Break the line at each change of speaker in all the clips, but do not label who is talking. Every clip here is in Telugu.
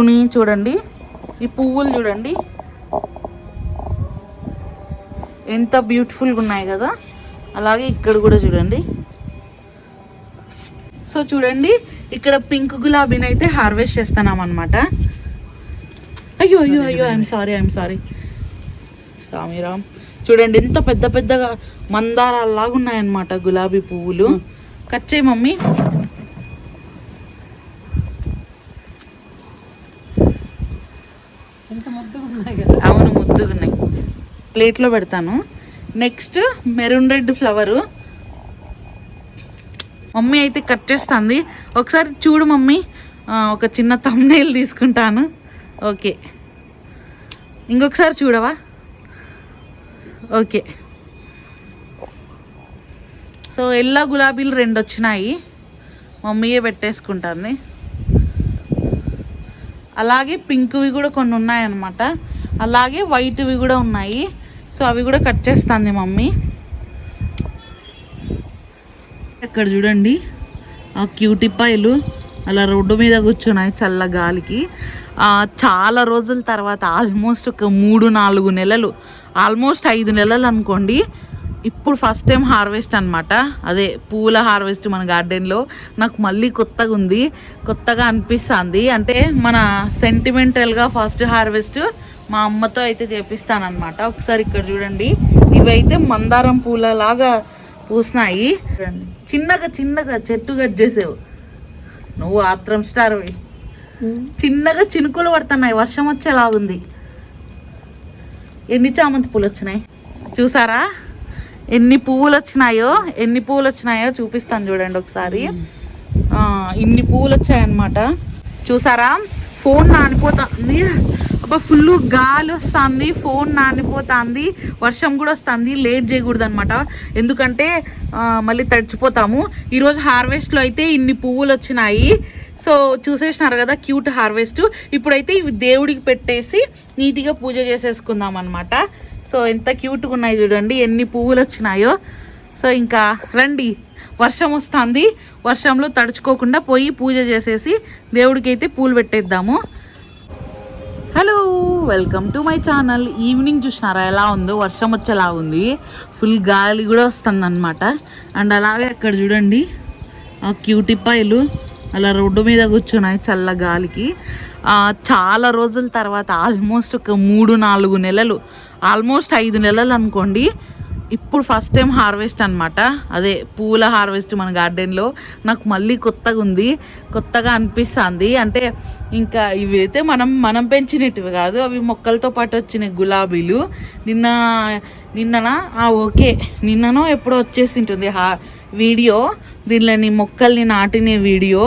చెట్టుని చూడండి. ఈ పువ్వులు చూడండి. ఎంత బ్యూటిఫుల్గా ఉన్నాయి కదా. అలాగే ఇక్కడ కూడా చూడండి. సో చూడండి ఇక్కడ పింక్ గులాబీని అయితే హార్వెస్ట్ చేస్తున్నాం అనమాట అయ్యో అయ్యో అయ్యో ఐఎమ్ సారీ ఐఎమ్ సారీ సామిరామ్ చూడండి ఎంత పెద్ద పెద్దగా మందారాల్లాగా ఉన్నాయన్నమాట గులాబీ పువ్వులు. కట్ చేయి మమ్మీ
ఎంత ముద్దుగా ఉన్నాయి కదా
అవును ముద్దుగా ఉన్నాయి ప్లేట్లో పెడతాను. Next maroon red flower. Mummy అయితే కట్ చేస్తుంది. ఒకసారి చూడు మమ్మీ. ఒక చిన్న తమ్నేల్ తీసుకుంటాను. ఓకే. ఇంకొకసారి చూడవా? ఓకే. సో ఎల్లో గులాబీలు రెండు వచ్చినాయి. మమ్మీయే పెట్టేసుకుంటుంది. అలాగే పింక్వి కూడా కొన్ని ఉన్నాయన్నమాట. అలాగే వైట్వి కూడా ఉన్నాయి. సో అవి కూడా కట్ చేస్తుంది మమ్మీ. ఇక్కడ చూడండి. ఆ క్యూటిపాయలు అలా రోడ్డు మీద కూర్చున్నాయి చల్ల గాలికి. చాలా రోజుల తర్వాత ఆల్మోస్ట్ ఒక మూడు నాలుగు నెలలు ఆల్మోస్ట్ ఐదు నెలలు అనుకోండి ఇప్పుడు ఫస్ట్ టైం హార్వెస్ట్ అనమాట అదే పూల హార్వెస్ట్ మన గార్డెన్లో. నాకు మళ్ళీ కొత్తగా ఉంది. కొత్తగా అనిపిస్తుంది. అంటే మన సెంటిమెంటల్గా ఫస్ట్ హార్వెస్ట్ మా అమ్మతో అయితే చేపిస్తానన్నమాట. ఒకసారి ఇక్కడ చూడండి. ఇవైతే మందారం పూల లాగా పూసినాయి. చూడండి. చిన్నగా చిన్నగా చెట్టు కట్ చేసావు. నువ్వు ఆత్రం స్టార్ చిన్నగా చినుకులు పడుతున్నాయి. వర్షం వచ్చేలా ఉంది ఎన్ని చామంతి పూలు వచ్చినాయి చూసారా? ఎన్ని పువ్వులు వచ్చినాయో ఎన్ని పువ్వులు వచ్చినాయో చూపిస్తాను చూడండి ఒకసారి. ఇన్ని పువ్వులు వచ్చాయన్నమాట చూసారా? ఫోన్ నానిపోతుంది. అబ్బా ఫుల్ గాలి వస్తుంది ఫోన్ నానిపోతుంది వర్షం కూడా వస్తుంది లేట్ చేయకూడదు అనమాట ఎందుకంటే మళ్ళీ తడిచిపోతాము. ఈరోజు హార్వెస్ట్లో అయితే ఇన్ని పువ్వులు వచ్చినాయి. సో చూసేసినారు కదా క్యూట్ హార్వెస్ట్ ఇప్పుడైతే ఇవి దేవుడికి పెట్టేసి నీట్గా పూజ చేసేసుకుందాం అనమాట సో ఎంత క్యూట్గా ఉన్నాయి చూడండి ఎన్ని పువ్వులు వచ్చినాయో. సో ఇంకా రండి వర్షం వస్తుంది. వర్షంలో తడుచుకోకుండా పోయి పూజ చేసేసి దేవుడికి అయితే పూలు పెట్టేద్దాము. Hello welcome to my channel. Evening చూసినారా ఎలా ఉందో? వర్షం వచ్చేలా ఉంది. ఫుల్ గాలి కూడా వస్తుంది అనమాట అండ్ అలాగే అక్కడ చూడండి ఆ క్యూటిపాయలు అలా రోడ్డు మీద కూర్చున్నాయి చల్ల గాలికి. చాలా రోజుల తర్వాత ఆల్మోస్ట్ ఒక మూడు నాలుగు నెలలు ఆల్మోస్ట్ ఐదు నెలలు అనుకోండి ఇప్పుడు ఫస్ట్ టైం హార్వెస్ట్ అనమాట అదే పూల హార్వెస్ట్ మన గార్డెన్లో నాకు మళ్ళీ కొత్తగా ఉంది. కొత్తగా అనిపిస్తుంది. అంటే ఇంకా ఇవైతే మనం మనం పెంచినటివి కాదు. అవి మొక్కలతో పాటు వచ్చిన గులాబీలు. నిన్న నిన్ననా? ఆ, ఓకే. నిన్ననో ఎప్పుడో వచ్చేసి ఉంటుంది హా వీడియో దీనిలోని మొక్కల్ని నాటిన వీడియో.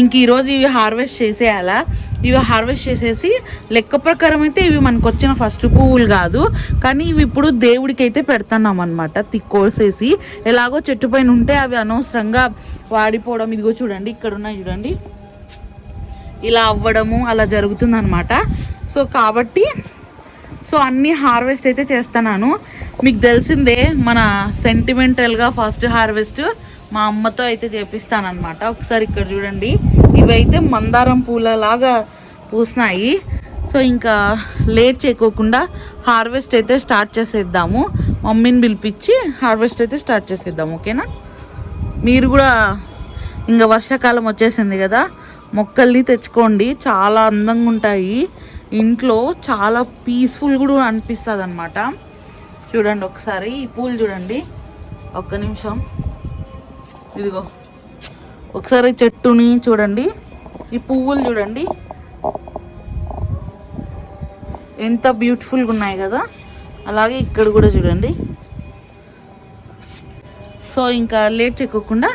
ఇంక ఈరోజు ఇవి హార్వెస్ట్ చేసేయాలా? ఇవి హార్వెస్ట్ చేసేసి లెక్క ప్రకారం అయితే ఇవి మనకు వచ్చిన ఫస్ట్ పువ్వులు కాదు. కానీ ఇవి ఇప్పుడు దేవుడికి అయితే పెడుతున్నాం అనమాట తిక్కోసేసి ఎలాగో చెట్టు పైన ఉంటే అవి అనవసరంగా వాడిపోవడం. ఇదిగో చూడండి ఇక్కడ ఉన్నాయి చూడండి. ఇలా అవ్వడము అలా జరుగుతుంది అనమాట సో కాబట్టి సో అన్నీ హార్వెస్ట్ అయితే చేస్తున్నాను. మీకు తెలిసిందే మన సెంటిమెంటల్గా ఫస్ట్ హార్వెస్ట్ మా అమ్మతో అయితే చేపిస్తానమాట ఒకసారి ఇక్కడ చూడండి. ఇవైతే మందారం పూల లాగా పూసినాయి. సో ఇంకా లేట్ చేయకోకుండా హార్వెస్ట్ అయితే స్టార్ట్ చేసేద్దాము. మమ్మీని పిలిపించి హార్వెస్ట్ అయితే స్టార్ట్ చేసేద్దాం ఓకేనా? మీరు కూడా ఇంకా వర్షాకాలం వచ్చేసింది కదా మొక్కల్ని తెచ్చుకోండి. చాలా అందంగా ఉంటాయి. ఇంట్లో చాలా పీస్ఫుల్ కూడా అనిపిస్తుంది అనమాట చూడండి ఒకసారి ఈ పూలు చూడండి. ఒక్క నిమిషం. ఇదిగో. ఒకసారి చెట్టుని చూడండి. ఈ పువ్వులు చూడండి. ఎంత బ్యూటిఫుల్గా ఉన్నాయి కదా. అలాగే ఇక్కడ కూడా చూడండి. సో ఇంకా లేట్ చేయకోకుండా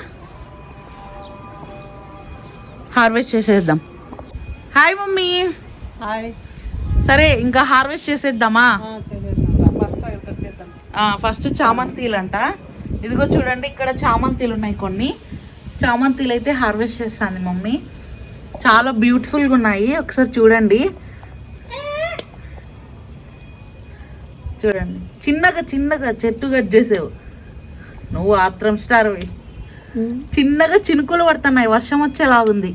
హార్వెస్ట్ చేసేద్దాం. Hi mummy.
హాయ్.
సరే ఇంకా హార్వెస్ట్ చేసేద్దామా?
ఫస్ట్
చామంతీలు అంట ఇదిగో చూడండి ఇక్కడ చామంతీలు ఉన్నాయి కొన్ని. చామంతీలు అయితే హార్వెస్ట్ చేస్తాను మమ్మీ. చాలా బ్యూటిఫుల్గా ఉన్నాయి. ఒకసారి చూడండి. చూడండి. చిన్నగా చిన్నగా చెట్టు కట్ చేసావు. నువ్వు ఆత్రం స్టార్వి చిన్నగా చినుకులు పడుతున్నాయి. వర్షం వచ్చేలా ఉంది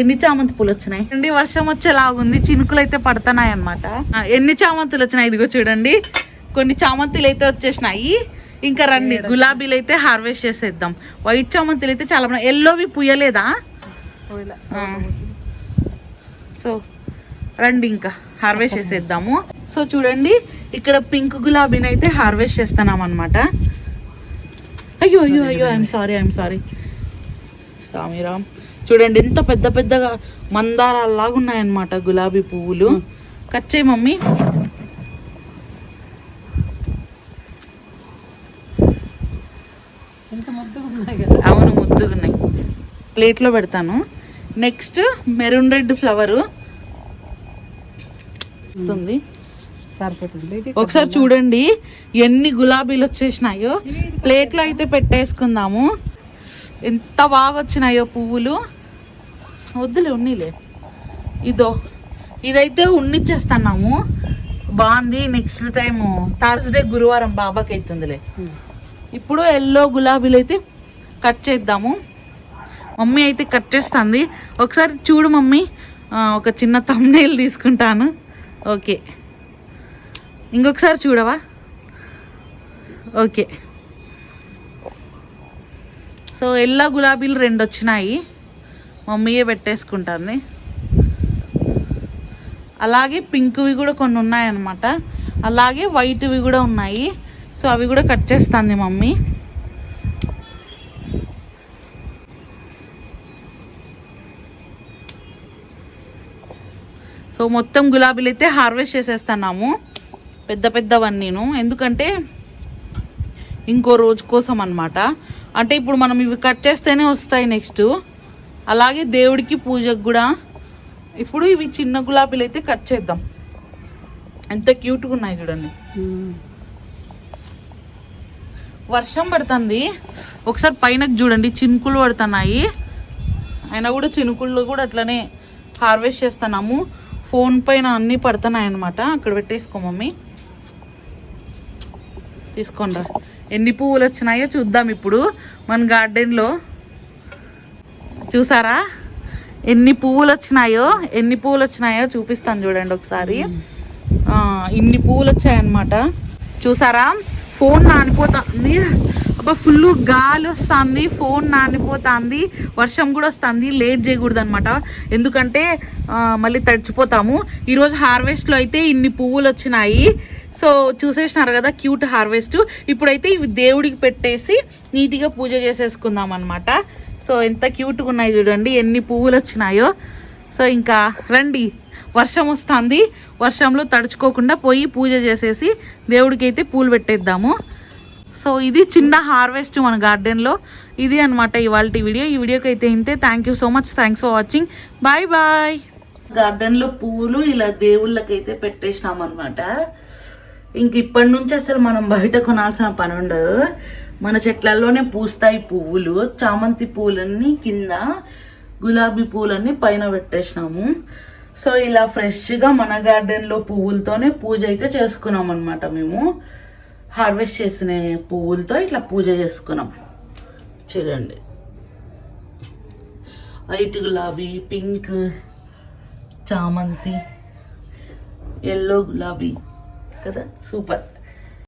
ఎన్ని చామంతి పూలు వచ్చినాయి? అండి వర్షం వచ్చేలాగుంది చినుకులు అయితే పడుతున్నాయి అనమాట ఎన్ని చామంతులు వచ్చినాయి? ఇదిగో చూడండి. కొన్ని చామంతులు అయితే వచ్చేసినాయి. ఇంకా రండి గులాబీలు అయితే హార్వెస్ట్ చేసేద్దాం. వైట్ చామంతులు అయితే చాలా ఎల్లోవి పుయ్యలేదా. సో రండి ఇంకా హార్వెస్ట్ చేసేద్దాము. సో చూడండి ఇక్కడ పింక్ గులాబీని అయితే హార్వెస్ట్ చేస్తున్నాం అనమాట అయ్యో అయ్యో అయ్యో ఐఎమ్ సారీ ఐఎమ్ సారీ సామిరామ్. చూడండి ఎంత పెద్ద పెద్దగా మందారాల్లాగా ఉన్నాయన్నమాట గులాబీ పువ్వులు. కట్ చేయి మమ్మీ. అవును ముద్దుగా ఉన్నాయి. ప్లేట్లో పెడతాను. Next maroon red flower. వస్తుంది. ఒకసారి చూడండి ఎన్ని గులాబీలు వచ్చేసినాయో. ప్లేట్లో అయితే పెట్టేసుకుందాము. ఎంత బాగా వచ్చినాయో పువ్వులు. వద్దులే ఉన్నిలే. ఇదో ఇదైతే ఉన్నిచ్చేస్తున్నాము. బాగుంది నెక్స్ట్ టైం థర్స్డే గురువారం బాబాకి అవుతుందిలే. ఇప్పుడు ఎల్లో గులాబీలు అయితే కట్ చేద్దాము. మమ్మీ అయితే కట్ చేస్తుంది. ఒకసారి చూడు మమ్మీ. ఒక చిన్న తమ్నేల్ తీసుకుంటాను. ఓకే. ఇంకొకసారి చూడవా? ఓకే. సో ఎల్లో గులాబీలు రెండు వచ్చినాయి మమ్మీయే పెట్టేసుకుంటుంది. అలాగే పింక్వి కూడా కొన్ని ఉన్నాయన్నమాట. అలాగే వైట్వి కూడా ఉన్నాయి. సో అవి కూడా కట్ చేస్తుంది మమ్మీ. సో మొత్తం గులాబీలు అయితే హార్వెస్ట్ చేసేస్తున్నాము. పెద్ద పెద్దవన్నీను ఎందుకంటే ఇంకో రోజు కోసం అన్నమాట అంటే ఇప్పుడు మనం ఇవి కట్ చేస్తేనే వస్తాయి నెక్స్ట్. అలాగే దేవుడికి పూజకు కూడా ఇప్పుడు ఇవి చిన్న గులాబీలు అయితే కట్ చేద్దాం. ఎంత క్యూట్గా ఉన్నాయి చూడండి. వర్షం పడుతుంది. ఒకసారి పైన చూడండి చినుకులు పడుతున్నాయి. అయినా కూడా చినుకులు కూడా అట్లనే హార్వెస్ట్ చేస్తున్నాము. ఫోన్ పైన అన్నీ పడుతున్నాయి అనమాట అక్కడ పెట్టేసుకో మమ్మీ. తీసుకోండి ఎన్ని పువ్వులు వచ్చినాయో చూద్దాం ఇప్పుడు. మన గార్డెన్లో చూసారా? ఎన్ని పువ్వులు వచ్చినాయో ఎన్ని పువ్వులు వచ్చినాయో చూపిస్తాను చూడండి ఒకసారి. ఇన్ని పువ్వులు వచ్చాయన్నమాట చూసారా? ఫోన్ నానిపోతుంది. అబ్బా ఫుల్ గాలి వస్తుంది ఫోన్ నానిపోతుంది. వర్షం కూడా వస్తుంది లేట్ చేయకూడదు అనమాట ఎందుకంటే మళ్ళీ తడిచిపోతాము. ఈరోజు హార్వెస్ట్లో అయితే ఇన్ని పువ్వులు వచ్చినాయి సో చూసేసినారు కదా క్యూట్ హార్వెస్ట్ ఇప్పుడైతే ఇవి దేవుడికి పెట్టేసి నీట్గా పూజ చేసేసుకుందాం అనమాట సో ఎంత క్యూట్గా ఉన్నాయి చూడండి ఎన్ని పువ్వులు వచ్చినాయో. సో ఇంకా రండి వర్షం వస్తుంది. వర్షంలో తడుచుకోకుండా పోయి పూజ చేసేసి దేవుడికి అయితే పూలు పెట్టేద్దాము. సో ఇది చిన్న హార్వెస్ట్ మన గార్డెన్లో ఇది అనమాట ఇవాళ వీడియో. ఈ వీడియోకి అయితే ఇంతే. Thank you so much thanks for watching bye bye గార్డెన్లో పువ్వులు ఇలా దేవుళ్ళకైతే పెట్టేసినాం అనమాట ఇంక ఇప్పటి నుంచి అసలు మనం బయట కొనాల్సిన పని ఉండదు. మన చెట్లలోనే పూస్తాయి పువ్వులు చామంతి పూలన్నీ కింద గులాబీ పూలన్నీ పైన పెట్టేసినాము. సో ఇలా ఫ్రెష్గా మన గార్డెన్లో పువ్వులతోనే పూజ అయితే చేసుకున్నాం అనమాట మేము. హార్వెస్ట్ చేసిన పువ్వులతో ఇట్లా పూజ చేసుకున్నాం. చూడండి. వైట్ గులాబీ పింక్ చామంతి ఎల్లో గులాబీ. కదా సూపర్.